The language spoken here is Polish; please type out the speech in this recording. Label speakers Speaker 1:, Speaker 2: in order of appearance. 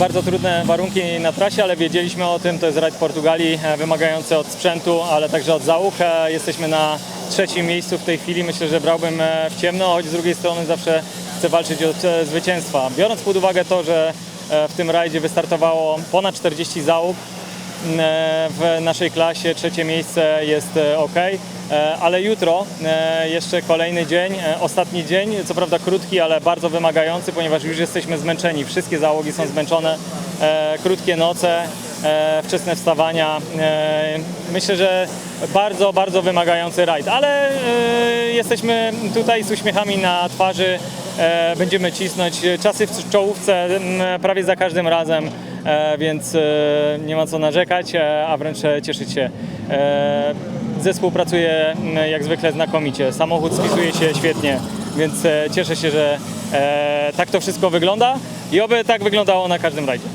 Speaker 1: bardzo trudne warunki na trasie, ale wiedzieliśmy o tym. To jest rajd Portugalii e, wymagający od sprzętu, ale także od załóg. E, Jesteśmy na trzecim miejscu w tej chwili. Myślę, że brałbym e, w ciemno, choć z drugiej strony zawsze chcę walczyć o zwycięstwa. Biorąc pod uwagę to, że w tym rajdzie wystartowało ponad 40 załóg, w naszej klasie trzecie miejsce jest ok, ale jutro e, jeszcze kolejny dzień, e, ostatni dzień, co prawda krótki, ale bardzo wymagający, ponieważ już jesteśmy zmęczeni, wszystkie załogi są zmęczone, e, krótkie noce, e, wczesne wstawania. E, Myślę, że bardzo, bardzo wymagający rajd, ale e, jesteśmy tutaj z uśmiechami na twarzy, e, będziemy cisnąć. Czasy w czołówce prawie za każdym razem, e, więc e, nie ma co narzekać, e, a wręcz e, cieszyć się. E, Zespół pracuje jak zwykle znakomicie, samochód spisuje się świetnie, więc e, cieszę się, że e, tak to wszystko wygląda i oby tak wyglądało na każdym rajdzie.